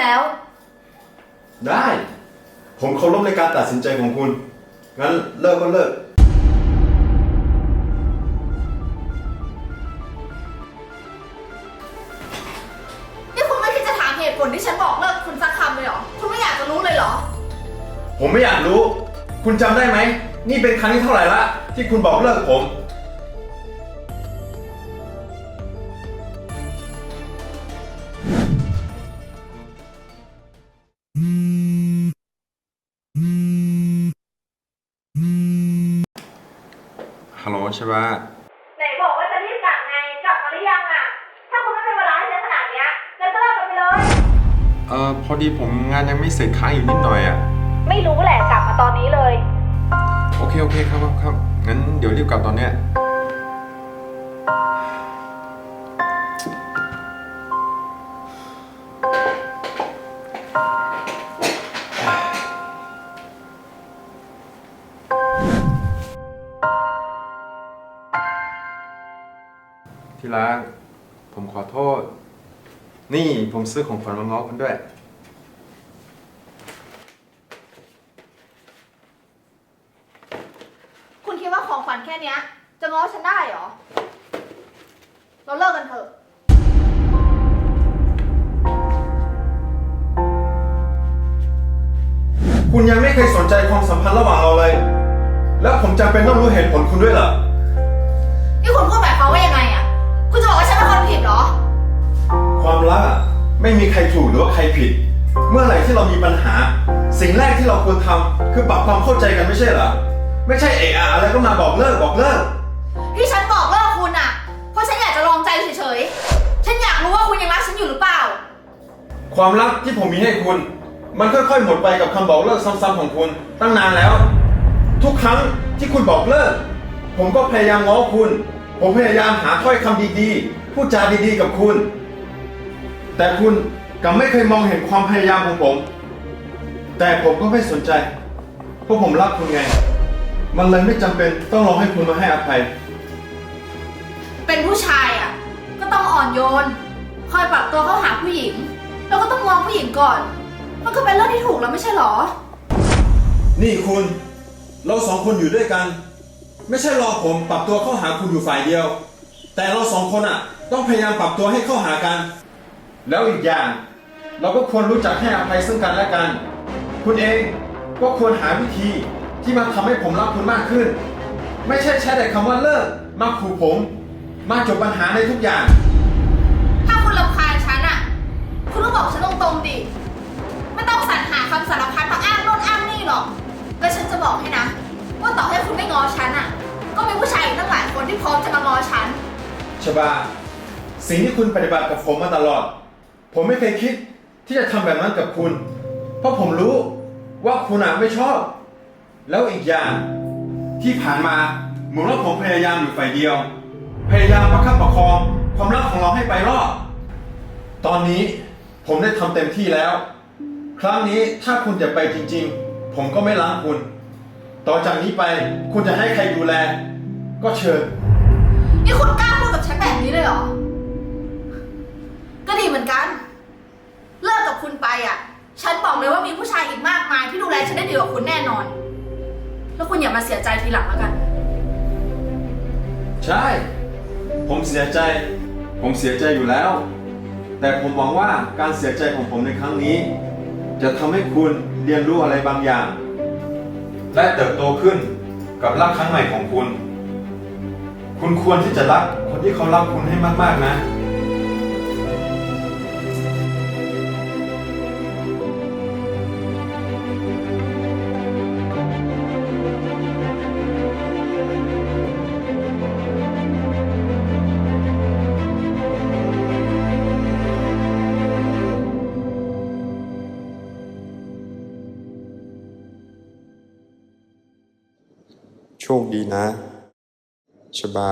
แล้ว ได้ ผมเคารพในการตัดสินใจของคุณ งั้นเลิกก็เลิก นี่คุณไม่คิดจะถามเหตุผลที่ฉันบอกเลิกคุณสักคำเลยเหรอ คุณไม่อยากจะรู้เลยเหรอ ผมไม่อยากรู้ คุณจำได้ไหม นี่เป็นครั้งที่เท่าไหร่ละที่คุณบอกเลิกผม ฮัลโหลใช่ปะไหนบอกว่าจะรีบกลับไงกลับมาหรือยังอะ ถ้าคุณไม่เป็นเวลาให้ฉันขนาดเนี้ยงั้นก็เลิกกันไปเลย เออพอดีผมงานยังไม่เสร็จค้างอยู่นิดหน่อยอะ ไม่รู้แหละกลับมาตอนนี้เลย โอเคโอเคครับครับครับงั้นเดี๋ยวรีบกลับตอนเนี้ย ที่รักผมขอโทษ นี่ผมซื้อของขวัญมาง้อคุณด้วย คุณคิดว่าของขวัญแค่เนี้ย จะง้อฉันได้เหรอ เราเลิกกันเถอะ คุณยังไม่เคยสนใจความสัมพันธ์ระหว่างเราเลย แล้วผมจำเป็นต้องรู้เหตุผลคุณด้วยเหรอ นี่คุณพู ไม่มีใครถูกหรือว่าใครผิด เมื่อไหร่ที่เรามีปัญหา สิ่งแรกที่เราควรทำคือปรับความเข้าใจกันไม่ใช่เหรอไม่ใช่เอะอะอะไรก็มาบอกเลิกบอกเลิก ที่ฉันบอกเลิกคุณอะ เพราะฉันอยากจะลองใจเฉยๆ ฉันอยากรู้ว่าคุณยังรักฉันอยู่หรือเปล่า ความรักที่ผมมีให้คุณ มันค่อยๆ หมดไปกับคำบอกเลิกซ้ำๆของคุณ ตั้งนานแล้ว ทุกครั้งที่คุณบอกเลิก ผมก็พยายามง้อคุณ ผมพยายามหาถ้อยคำดีๆพูดจาดีๆกับคุณ แต่คุณกลับไม่เคยมองเห็นความพยายามของผม แต่ผมก็ไม่สนใจ เพราะผมรักคุณไง มันเลยไม่จำเป็นต้องรอให้คุณมาให้อภัย เป็นผู้ชายอะ ก็ต้องอ่อนโยน คอยปรับตัวเข้าหาผู้หญิง แล้วก็ต้องมองผู้หญิงก่อน มันก็เป็นเรื่องที่ถูกแล้วไม่ใช่เหรอ นี่คุณ เราสองคนอยู่ด้วยกัน ไม่ใช่รอผมปรับตัวเข้าหาคุณอยู่ฝ่ายเดียว แต่เราสองคนอะ ต้องพยายามปรับตัวให้เข้าหากัน แล้วอีกอย่าง เราก็ควรรู้จักให้อภัยซึ่งกันและกัน คุณเองก็ควรหาวิธีที่มาทำให้ผมรักคุณมากขึ้น ไม่ใช่ใช้แต่คำว่าเลิกมาขู่ผม มาจบปัญหาในทุกอย่าง ถ้าคุณรำคาญฉันอะ คุณก็บอกฉันตรงๆดิ ไม่ต้องสรรหาคำสารพัดมาอ้างโน่นอ้างนี่หรอก แล้วฉันจะบอกให้นะ ว่าต่อให้คุณไม่ง้อฉันอะ ก็มีผู้ชายอีกตั้งหลายคนที่พร้อมจะมาง้อฉัน ชบา สิ่งที่คุณปฏิบัติกับผมมาตลอด ผมไม่เคยคิดที่จะทำแบบนั้นกับคุณ เพราะผมรู้ว่าคุณอะไม่ชอบ แล้วอีกอย่างที่ผ่านมาเหมือนว่าผมพยายามอยู่ฝ่ายเดียว พยายามประคับประคองความรักของเราให้ไปรอด ตอนนี้ผมได้ทำเต็มที่แล้ว ครั้งนี้ถ้าคุณจะไปจริงๆ ผมก็ไม่ล้างคุณ ต่อจากนี้ไปคุณจะให้ใครดูแล ก็เชิญ นี่คุณกล้าพูดกับฉันแบบนี้เลยเหรอ ก็ดีเหมือนกัน เลิกกับคุณไปอะ ฉันบอกเลยว่ามีผู้ชายอีกมากมายที่ดูแลฉันได้ดีกว่าคุณแน่นอน แล้วคุณ อย่ามาเสียใจทีหลังแล้วกัน ใช่ ผมเสียใจ ผมเสียใจอยู่แล้ว แต่ผมหวังว่าการเสียใจของผมในครั้งนี้ จะทำให้คุณเรียนรู้อะไรบางอย่าง และเติบโตขึ้นกับรักครั้งใหม่ของคุณ คุณควรที่จะรักคนที่เขารักคุณให้มากๆนะ ชคดีนะชบา